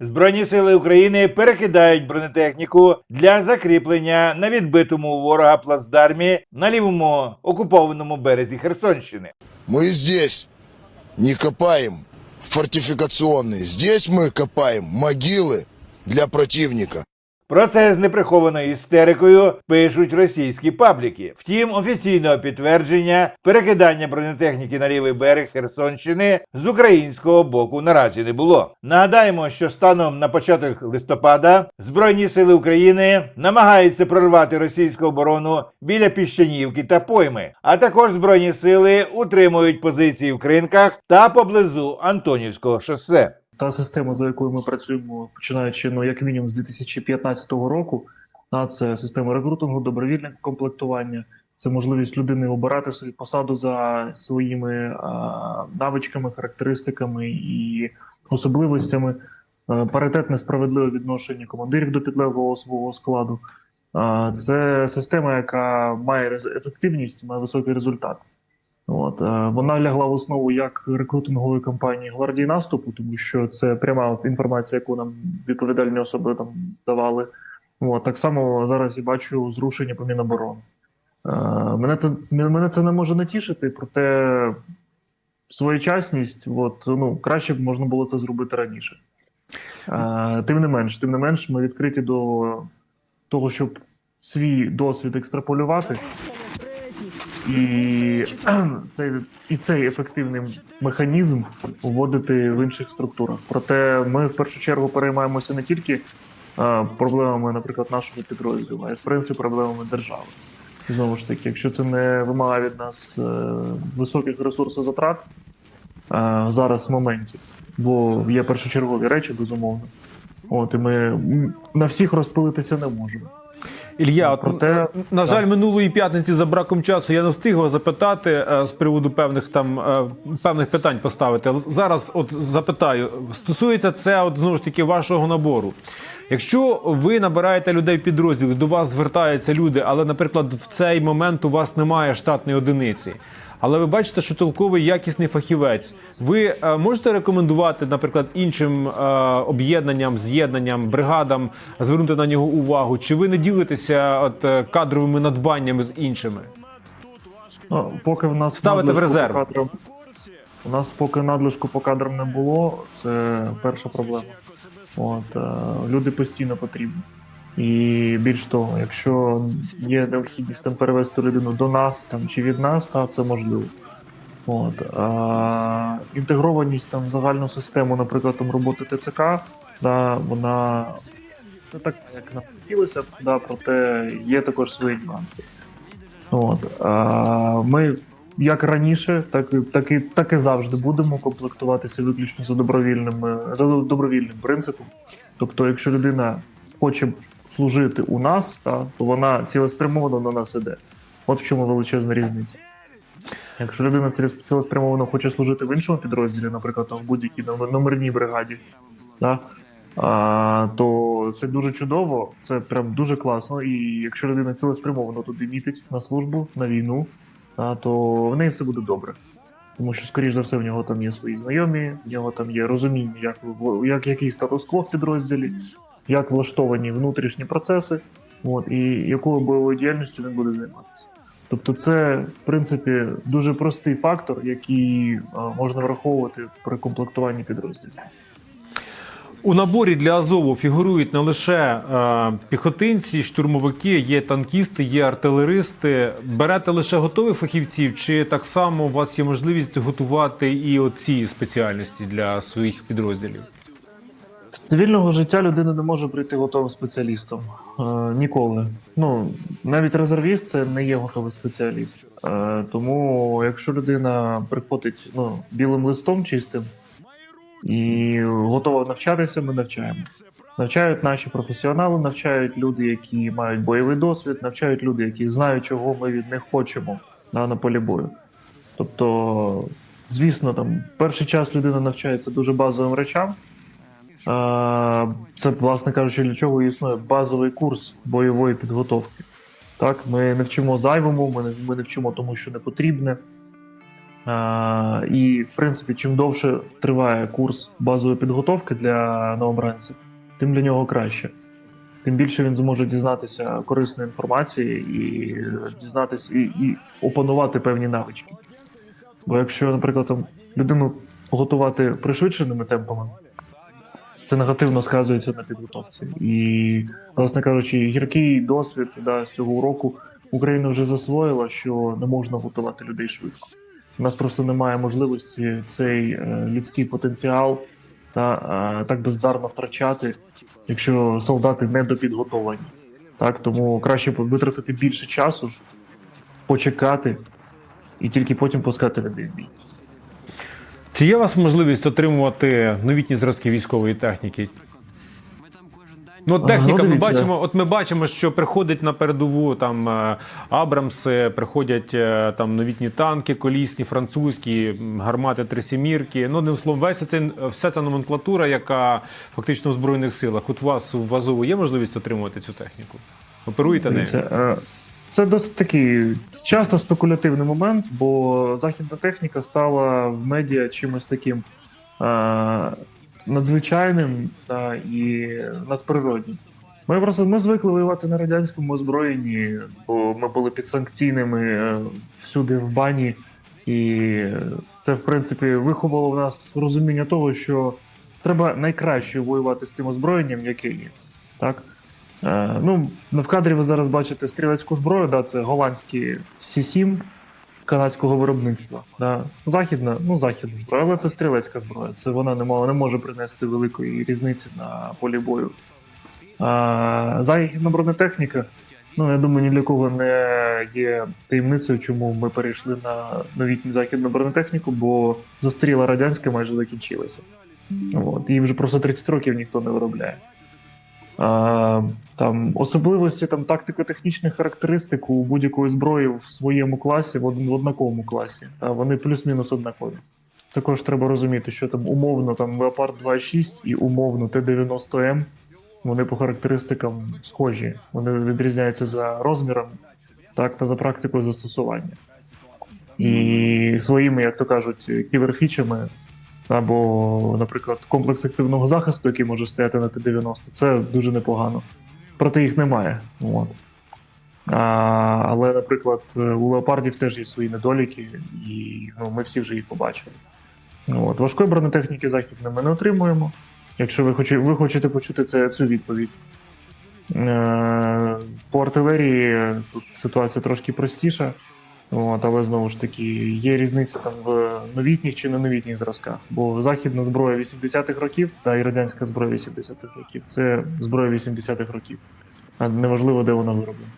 Збройні сили України перекидають бронетехніку для закріплення на відбитому у ворога плацдармі на лівому окупованому березі Херсонщини. Мы здесь не копаем фортификационные. Здесь мы копаем могилы для противника. Про це з неприхованою істерикою пишуть російські пабліки. Втім, офіційного підтвердження перекидання бронетехніки на лівий берег Херсонщини з українського боку наразі не було. Нагадаємо, що станом на початок листопада Збройні сили України намагаються прорвати російську оборону біля Піщанівки та Пойми, а також збройні сили утримують позиції в кринках та поблизу Антонівського шосе. Та система, за якою ми працюємо, починаючи ну як мінімум з 2015 року, а це система рекрутингу, добровільне комплектування, це можливість людини обирати собі посаду за своїми а, навичками, характеристиками і особливостями, а, паритетне справедливе відношення командирів до підлеглого свого складу. А, це система, яка має ефективність, має високий результат. От е, вона лягла в основу як рекрутингової кампанії гвардії наступу, тому що це пряма інформація, яку нам відповідальні особи там давали. От так само зараз я бачу зрушення по Міноборони. Е, Мене це мене це не може натішити, проте своєчасність, от ну краще б можна було це зробити раніше. Е, Тим не менш, тим не менш, ми відкриті до того, щоб свій досвід екстраполювати. І цей, і цей ефективний механізм вводити в інших структурах. Проте ми в першу чергу переймаємося не тільки а, проблемами, наприклад, нашого підрозділу, а й в принципі проблемами держави. Знову ж таки, якщо це не вимагає від нас е, високих ресурсозатрат е, зараз в моменті, бо є першочергові речі, безумовно. От і ми на всіх розпилитися не можемо. Ілья, от, Проте- на жаль, минулої п'ятниці за браком часу я не встиг вас запитати е, з приводу певних там е, певних питань поставити. Зараз, от запитаю, стосується це от знову ж таки вашого набору. Якщо ви набираєте людей в підрозділи, до вас звертаються люди, але, наприклад, в цей момент у вас немає штатної одиниці. Але ви бачите, що толковий якісний фахівець. Ви е, можете рекомендувати, наприклад, іншим е, об'єднанням, з'єднанням, бригадам звернути на нього увагу? Чи ви не ділитеся от, е, кадровими надбаннями з іншими? Ну, поки в нас Ставите в резерв. кадрам, у нас поки надлишку по кадрам не було, це перша проблема. От, люди постійно потрібні. І більш того, якщо є необхідність там перевести людину до нас там, чи від нас, та це можливо. От, а, інтегрованість там в загальну систему, наприклад, там роботи ТЦК, да, вона не так, як нам хотілося да, проте є також свої нюанси. От, а, ми як раніше, так, так, і, так і завжди будемо комплектуватися виключно за добровільним, за добровільним принципом. Тобто, якщо людина хоче служити у нас, та, то вона цілеспрямовано на нас іде. От в чому величезна різниця. Якщо людина цілес- цілеспрямовано хоче служити в іншому підрозділі, наприклад, там в будь-якій номер- номерній бригаді, да, а, то це дуже чудово, це прям дуже класно. І якщо людина цілеспрямовано туди мітить на службу, на війну, а, то в неї все буде добре. Тому що, скоріш за все, в нього там є свої знайомі, в нього там є розуміння, як, як який статус-кво в підрозділі, як влаштовані внутрішні процеси, от, і якою бойовою діяльністю він буде займатися. Тобто, це, в принципі, дуже простий фактор, який можна враховувати при комплектуванні підрозділів. У наборі для Азову фігурують не лише е, піхотинці, штурмовики, є танкісти, є артилеристи. Берете лише готових фахівців, чи так само у вас є можливість готувати і оці спеціальності для своїх підрозділів? З цивільного життя людина не може прийти готовим спеціалістом. Е, ніколи. Ну, навіть резервіст це не є готовий спеціаліст. Е, тому, якщо людина приходить ну, білим листом чистим і готова навчатися, ми навчаємо. Навчають наші професіонали, навчають люди, які мають бойовий досвід, навчають люди, які знають, чого ми від них хочемо да, на полі бою. Тобто, звісно, там перший час людина навчається дуже базовим речам. Це, власне кажучи, для чого існує базовий курс бойової підготовки. Так, ми не вчимо зайвому, ми не, ми не вчимо тому, що не потрібне. А, і, в принципі, чим довше триває курс базової підготовки для новобранців, тим для нього краще. Тим більше він зможе дізнатися корисної інформації і дізнатися і, і опанувати певні навички. Бо якщо, наприклад, там, людину готувати пришвидшеними темпами, це негативно сказується на підготовці. І, власне кажучи, гіркий досвід да, з цього уроку Україна вже засвоїла, що не можна готувати людей швидко. У нас просто немає можливості цей е, людський потенціал та, е, так бездарно втрачати, якщо солдати недопідготовані. Так, тому краще витратити більше часу, почекати і тільки потім пускати людей в бій. Чи є у вас можливість отримувати новітні зразки військової техніки? Ну, от техніка, ну, ми бачимо, от ми бачимо, що приходить на передову там е, Абрамси, приходять е, там новітні танки, колісні, французькі, гармати трисімірки. Ну, одним словом, весь цей, вся ця номенклатура, яка фактично в Збройних силах. От у вас в Азову є можливість отримувати цю техніку? Оперуєте нею? Це, досить такий часто спекулятивний момент, бо західна техніка стала в медіа чимось таким е, надзвичайним та, і надприроднім. Ми просто ми звикли воювати на радянському озброєнні, бо ми були підсанкційними е, всюди в бані, і це, в принципі, виховало в нас розуміння того, що треба найкраще воювати з тим озброєнням, яке є. Так? Е, ну, в кадрі ви зараз бачите стрілецьку зброю, да, це голландський С7 канадського виробництва. Да. Західна, ну західна зброя, але це стрілецька зброя. Це вона не, мала, не може принести великої різниці на полі бою. А, західна бронетехніка, ну я думаю, ні для кого не є таємницею, чому ми перейшли на новітню західну бронетехніку, бо застаріла радянська майже закінчилася. От, її вже просто 30 років ніхто не виробляє. Там особливості там тактико-технічних характеристик у будь-якої зброї в своєму класі, в однаковому класі. Та вони плюс-мінус однакові. Також треба розуміти, що там умовно там Leopard 2.6 і умовно Т-90М. Вони по характеристикам схожі. Вони відрізняються за розміром, так, та за практикою застосування. І своїми, як то кажуть, ківерфічами або, наприклад, комплекс активного захисту, який може стояти на Т-90, це дуже непогано. Проте їх немає. От. А, але, наприклад, у леопардів теж є свої недоліки, і ну, ми всі вже їх побачили. От. Важкої бронетехніки західної ми не отримуємо. Якщо ви, хоче, ви хочете почути це, цю відповідь. Е, по артилерії тут ситуація трошки простіша. От, але знову ж таки, є різниця там в новітніх чи неновітніх зразках. Бо західна зброя 80-х років та і радянська зброя 80-х років це зброя 80-х років. А неважливо, де вона вироблена.